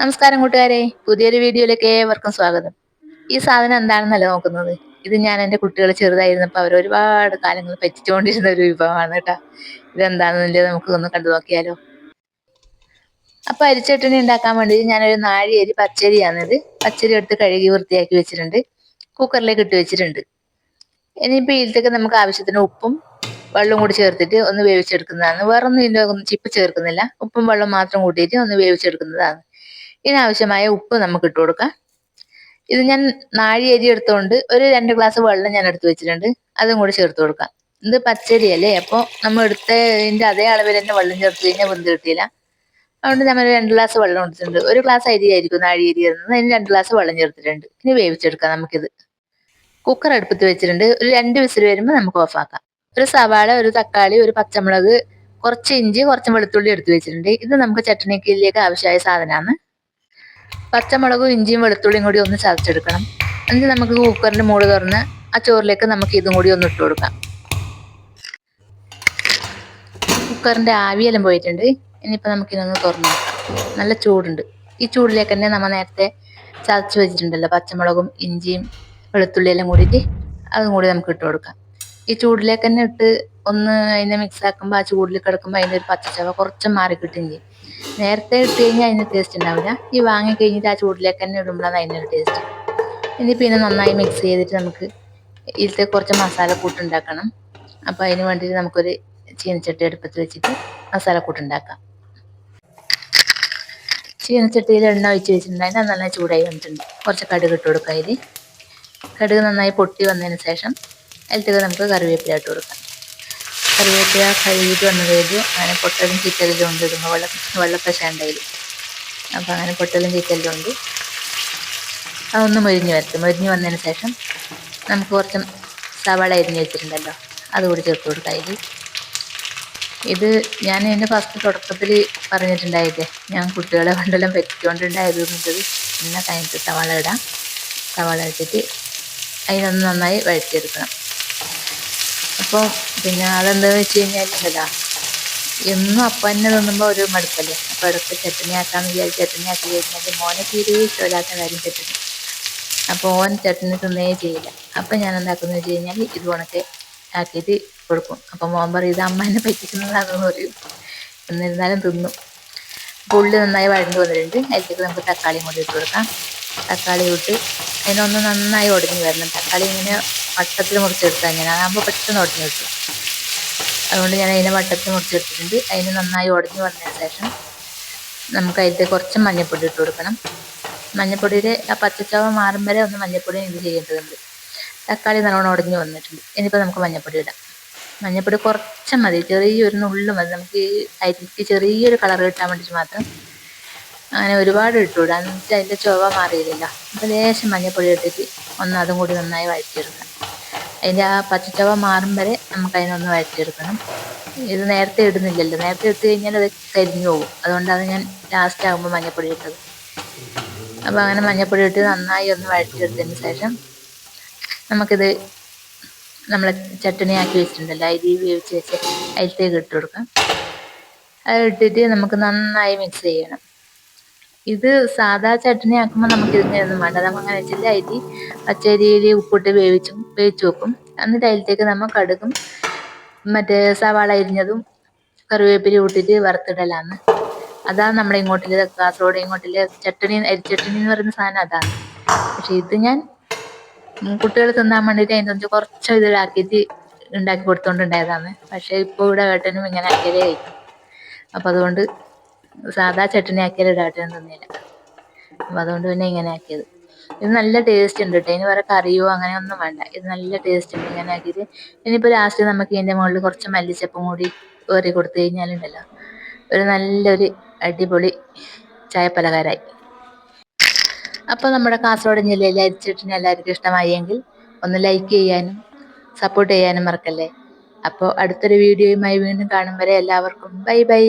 നമസ്കാരം കൂട്ടുകാരെ. പുതിയൊരു വീഡിയോയിലേക്ക് ഏവർക്കും സ്വാഗതം. ഈ സാധനം എന്താണെന്നല്ല നോക്കുന്നത്? ഇത് ഞാൻ എന്റെ കുട്ടികൾ ചെറുതായിരുന്നപ്പോൾ അവർ ഒരുപാട് കാലങ്ങൾ പറ്റിച്ചുകൊണ്ടിരുന്ന ഒരു വിഭവമാണ് കേട്ടോ. ഇതെന്താണെന്നില്ല നമുക്ക് ഒന്ന് കണ്ടു നോക്കിയാലോ. അപ്പൊ അരിച്ചട്ടണി ഉണ്ടാക്കാൻ വേണ്ടി ഞാനൊരു നാഴിയരി പച്ചരിയാണിത്. പച്ചരി എടുത്ത് കഴുകി വൃത്തിയാക്കി വെച്ചിട്ടുണ്ട്. കുക്കറിലേക്ക് ഇട്ട് വെച്ചിട്ടുണ്ട്. ഇനിയിപ്പോൾ ഇതിലേക്ക് നമുക്ക് ആവശ്യത്തിന് ഉപ്പും വെള്ളം കൂടി ചേർത്തിട്ട് ഒന്ന് വേവിച്ചെടുക്കുന്നതാണ്. വേറൊന്നും ഇതിന്റെ ചിപ്പ് ചേർക്കുന്നില്ല. ഉപ്പും വെള്ളം മാത്രം കൂട്ടിയിട്ട് ഒന്ന് വേവിച്ചെടുക്കുന്നതാണ്. ഇതിനാവശ്യമായ ഉപ്പ് നമുക്ക് ഇട്ട് കൊടുക്കാം. ഇത് ഞാൻ നാഴി അരി എടുത്തുകൊണ്ട് ഒരു രണ്ട് ഗ്ലാസ് വെള്ളം ഞാൻ എടുത്ത് വെച്ചിട്ടുണ്ട്. അതും കൂടി ചേർത്ത് കൊടുക്കാം. ഇത് പച്ചരി അല്ലേ അപ്പോൾ നമ്മൾ എടുത്ത ഇതിന്റെ അതേ അളവിൽ തന്നെ വെള്ളം ചേർത്ത് കഴിഞ്ഞാൽ വെന്ത് കിട്ടിയില്ല. അതുകൊണ്ട് നമ്മൾ രണ്ട് ഗ്ലാസ് വെള്ളം എടുത്തിട്ടുണ്ട്. ഒരു ഗ്ലാസ് അരി ആയിരിക്കും നാഴി അരി എന്നത് അതിന് രണ്ട് ഗ്ലാസ് വെള്ളം ചേർത്തിട്ടുണ്ട്. ഇനി വേവിച്ചെടുക്കാം നമുക്കിത്. കുക്കർ അടുപ്പത്ത് വെച്ചിട്ടുണ്ട്. ഒരു രണ്ട് വിസിൽ വരുമ്പോൾ നമുക്ക് ഓഫാക്കാം ഒരു സവാള ഒരു തക്കാളി ഒരു പച്ചമുളക് കുറച്ച് ഇഞ്ചി കുറച്ച് വെളുത്തുള്ളി എടുത്ത് വെച്ചിട്ടുണ്ട്. ഇത് നമുക്ക് ചട്ടണിക്കിലേക്ക് ആവശ്യമായ സാധനമാണ്. പച്ചമുളകും ഇഞ്ചിയും വെളുത്തുള്ളിയും കൂടി ഒന്ന് ചതച്ചെടുക്കണം. എന്നിട്ട് നമുക്ക് കുക്കറിന്റെ മൂട് തുറന്ന് ആ ചോറിലേക്ക് നമുക്ക് ഇതും കൂടി ഒന്ന് ഇട്ട് കൊടുക്കാം. കുക്കറിന്റെ ആവിയെല്ലാം പോയിട്ടുണ്ട്. ഇനിയിപ്പോൾ നമുക്ക് ഇതൊന്ന് തുറന്നു നല്ല ചൂടുണ്ട്. ഈ ചൂടിലേക്ക് തന്നെ നമ്മൾ നേരത്തെ ചതച്ച് വെച്ചിട്ടുണ്ടല്ലോ പച്ചമുളകും ഇഞ്ചിയും വെളുത്തുള്ളിയെല്ലാം കൂടിയിട്ട് അതും കൂടി നമുക്ക് ഇട്ട് കൊടുക്കാം. ഈ ചൂടിലേക്ക് തന്നെ ഇട്ട് ഒന്ന് അതിനെ മിക്സ് ആക്കുമ്പോൾ ആ ചൂടിൽ കിടക്കുമ്പോൾ അതിന്റെ ഒരു പച്ചച്ചവ കുറച്ച് മാറി കിട്ടുകയും ചെയ്യും. നേരത്തെ ഇട്ട് കഴിഞ്ഞാൽ അതിന് ടേസ്റ്റ് ഉണ്ടാവില്ല. ഈ വാങ്ങി കഴിഞ്ഞിട്ട് ആ ചൂടിലേക്ക് തന്നെ ഇടുമ്പോഴാണ് അതിനൊരു ടേസ്റ്റ് ഇനി പിന്നെ നന്നായി മിക്സ് ചെയ്തിട്ട് നമുക്ക് ഇതിലത്തെ കുറച്ച് മസാലക്കൂട്ട് ഉണ്ടാക്കണം. അപ്പോൾ അതിന് വേണ്ടിയിട്ട് നമുക്കൊരു ചീനച്ചട്ടി അടുപ്പത്ത് വെച്ചിട്ട് മസാലക്കൂട്ട് ഉണ്ടാക്കാം. ചീനച്ചട്ടിയിൽ എണ്ണ ഒഴിച്ച് വെച്ചിട്ടുണ്ടായിരുന്നു. അത് നന്നായി ചൂടായി വന്നിട്ടുണ്ട്. കുറച്ച് കടുക് ഇട്ട് കൊടുക്കാം ഇതിൽ കടുക് നന്നായി പൊട്ടി വന്നതിന് ശേഷം അതിലത്തേക്ക് നമുക്ക് കറിവേപ്പില ഇട്ട് കൊടുക്കാം. കറിവേപ്പില കഴുകിയിട്ട് വന്നതായിരുന്നു അങ്ങനെ പൊട്ടലും ചീറ്റലും ഉണ്ട് ഇടുമ്പോൾ വെള്ള വെള്ളപ്പശ അപ്പം അപ്പോൾ അങ്ങനെ പൊട്ടലും ചീറ്റലും ഉണ്ട്. അതൊന്ന് മൊരിഞ്ഞ് വരട്ടെ. മൊരിഞ്ഞ് വന്നതിന് ശേഷം നമുക്ക് കുറച്ച് സവാള അരിഞ്ഞ് വെച്ചിട്ടുണ്ടല്ലോ. അതുകൂടി ചേർത്ത് കൊടുക്കാം അതിൽ ഇത് ഞാൻ എന്റെ ഫസ്റ്റ് തുടക്കത്തിൽ പറഞ്ഞിട്ടുണ്ടായില്ലേ ഞാൻ കുട്ടികളെ കണ്ടെല്ലാം പറ്റിക്കൊണ്ടുണ്ടായത് എന്നുള്ളത് പിന്നെ കഴിഞ്ഞിട്ട് സവാള ഇടാം. സവാള ഇട്ടിട്ട് അതിനൊന്ന് നന്നായി വഴറ്റിയെടുക്കണം. അപ്പോൾ പിന്നെ അതെന്താണെന്ന് വെച്ച് കഴിഞ്ഞാൽ ഉണ്ടല്ലോ എന്നും അപ്പം തന്നെ തിന്നുമ്പോൾ ഒരു മടുപ്പല്ലേ? അപ്പോൾ ഇടയ്ക്ക് ചട്ടണി ആക്കാമെന്ന് വിചാരിച്ച് ചട്ടണി ആക്കി കഴിഞ്ഞാൽ മോനെ തീരെ ഇഷ്ടമില്ലാത്ത കാര്യം ചട്ടണി. അപ്പോൾ ഓൻ ചട്ടണി തിന്നേ ചെയ്യില്ല. അപ്പം ഞാൻ എന്താക്കുന്നത് വെച്ച് കഴിഞ്ഞാൽ ഇത് ഉണക്കെ ആക്കിയിട്ട് കൊടുക്കും. അപ്പം മോൻ പറയും ഇത് അമ്മ എന്നെ പറ്റിക്കുന്നതാണെന്ന് പറയും. എന്നിരുന്നാലും തിന്നും. ഉള്ളി നന്നായി വഴണ്ട് വന്നിട്ടുണ്ട്. അതിലേക്ക് നമുക്ക് തക്കാളിയും കൂടി ഇട്ട് കൊടുക്കാം. തക്കാളി ഇട്ട് അതിനൊന്ന് നന്നായി ഉടഞ്ഞു വരണം. തക്കാളി ഇങ്ങനെ വട്ടത്തിൽ മുറിച്ചെടുത്താൽ ഞാൻ. അതാകുമ്പോൾ പെട്ടെന്ന് ഉടഞ്ഞു കിട്ടും. അതുകൊണ്ട് ഞാൻ അതിനെ വട്ടത്തിൽ മുറിച്ചെടുത്തിട്ടുണ്ട്. അതിന് നന്നായി ഉടഞ്ഞു വന്നതിന് ശേഷം നമുക്ക് അതിൽ കുറച്ച് മഞ്ഞൾപ്പൊടി ഇട്ട് കൊടുക്കണം. മഞ്ഞൾപ്പൊടിയിൽ ആ പച്ചച്ചവ മാറും വരെ ഒന്ന് മഞ്ഞൾപ്പൊടി ഇത് ചെയ്യേണ്ടതുണ്ട്. തക്കാളി നല്ലോണം ഉടഞ്ഞു വന്നിട്ടുണ്ട്. ഇനിയിപ്പോൾ നമുക്ക് മഞ്ഞൾപ്പൊടി ഇടാം. മഞ്ഞൾപ്പൊടി കുറച്ച് മതി. ചെറിയൊരു നുള്ളു മതി. നമുക്ക് ഈ അരിക്ക് ചെറിയൊരു കളർ കിട്ടാൻ വേണ്ടിയിട്ട് മാത്രം അങ്ങനെ ഒരുപാട് ഇട്ടുകൂടാ എന്നിട്ട് അതിന്റെ ചുവ മാറിയില്ലല്ലോ. അപ്പോൾ ലേശം മഞ്ഞൾപ്പൊടി ഇട്ടിട്ട് ഒന്ന് അതും കൂടി നന്നായി വഴറ്റിയെടുക്കണം. അതിന്റെ ആ പച്ചച്ചവ മാറും വരെ നമുക്ക് അതിനൊന്ന് വഴറ്റിയെടുക്കണം ഇത് നേരത്തെ ഇടുന്നില്ലല്ലോ. നേരത്തെ ഇട്ട് കഴിഞ്ഞാൽ അത് കരിഞ്ഞു പോകും. അതുകൊണ്ടാണ് ഞാൻ ലാസ്റ്റ് ആകുമ്പോൾ മഞ്ഞൾപ്പൊടി ഇട്ടത്. അപ്പോൾ അങ്ങനെ മഞ്ഞൾപ്പൊടി ഇട്ട് നന്നായി ഒന്ന് വഴറ്റിയെടുത്തതിന് ശേഷം നമുക്കിത് നമ്മൾ ചട്ടണി ആക്കി വെച്ചിട്ടുണ്ടല്ലോ. അരി വേവിച്ച് വെച്ച് അതിലത്തേക്ക് ഇട്ട് കൊടുക്കാം. അത് ഇട്ടിട്ട് നമുക്ക് നന്നായി മിക്സ് ചെയ്യണം. ഇത് സാധാ ചട്നി ആക്കുമ്പോൾ നമുക്ക് ഇതിങ്ങനെയൊന്നും വേണ്ട. നമ്മൾ അങ്ങനെ വെച്ചാൽ അരി പച്ചരിയിൽ ഉപ്പിട്ട് വേവിച്ചും വേവിച്ച് വെക്കും. എന്നിട്ട് അതിലത്തേക്ക് നമ്മൾ കടുകും മറ്റേ സവാള അരിഞ്ഞതും കറിവേപ്പില ഇട്ടിട്ട് വറുത്തിടലാണ്. അതാണ് നമ്മുടെ ഇങ്ങോട്ടിലെ കാസർഗോഡ് ഇങ്ങോട്ടിലെ ചട്ടണി അരിച്ചട്ടണി എന്ന് പറയുന്ന സാധനം അതാണ്. പക്ഷെ ഇത് ഞാൻ കുട്ടികൾ തിന്നാൻ വേണ്ടിയിട്ട് അതിന്റെ കുറച്ച് ഇതിലാക്കിയിട്ട് ഉണ്ടാക്കി കൊടുത്തോണ്ടുണ്ടായതാണ് പക്ഷെ ഇപ്പോൾ ഇവിടെ ഏട്ടനും ഇങ്ങനെ ആക്കിയതേ കഴിക്കും. അപ്പോൾ അതുകൊണ്ട് സാധാ ചട്ടണി ആക്കിയാൽ ഇടാട്ടൊന്നും തന്നില്ല. അപ്പം അതുകൊണ്ട് പിന്നെ ഇങ്ങനെ ആക്കിയത്. ഇത് നല്ല ടേസ്റ്റ് ഉണ്ട് കേട്ടോ ഇനി വേറെ കറിയോ അങ്ങനെ ഒന്നും വേണ്ട. ഇത് നല്ല ടേസ്റ്റ് ഉണ്ട്. ഇങ്ങനെ ആക്കിയിട്ട് ഇനിയിപ്പോൾ ലാസ്റ്റ് നമുക്ക് ഇതിന്റെ മുകളിൽ കുറച്ച് മല്ലിച്ചപ്പും കൂടി കയറി കൊടുത്തു കഴിഞ്ഞാലുണ്ടല്ലോ ഒരു നല്ലൊരു അടിപൊളി ചായ പലകാരായി അപ്പോൾ നമ്മുടെ കാസർഗോഡ് ജില്ലയിലെ അരിച്ചിട്ടിന് എല്ലാവർക്കും ഇഷ്ടമായെങ്കിൽ ഒന്ന് ലൈക്ക് ചെയ്യാനും സപ്പോർട്ട് ചെയ്യാനും മറക്കല്ലേ? അപ്പോൾ അടുത്തൊരു വീഡിയോയുമായി വീണ്ടും കാണും വരെ എല്ലാവർക്കും. Bye bye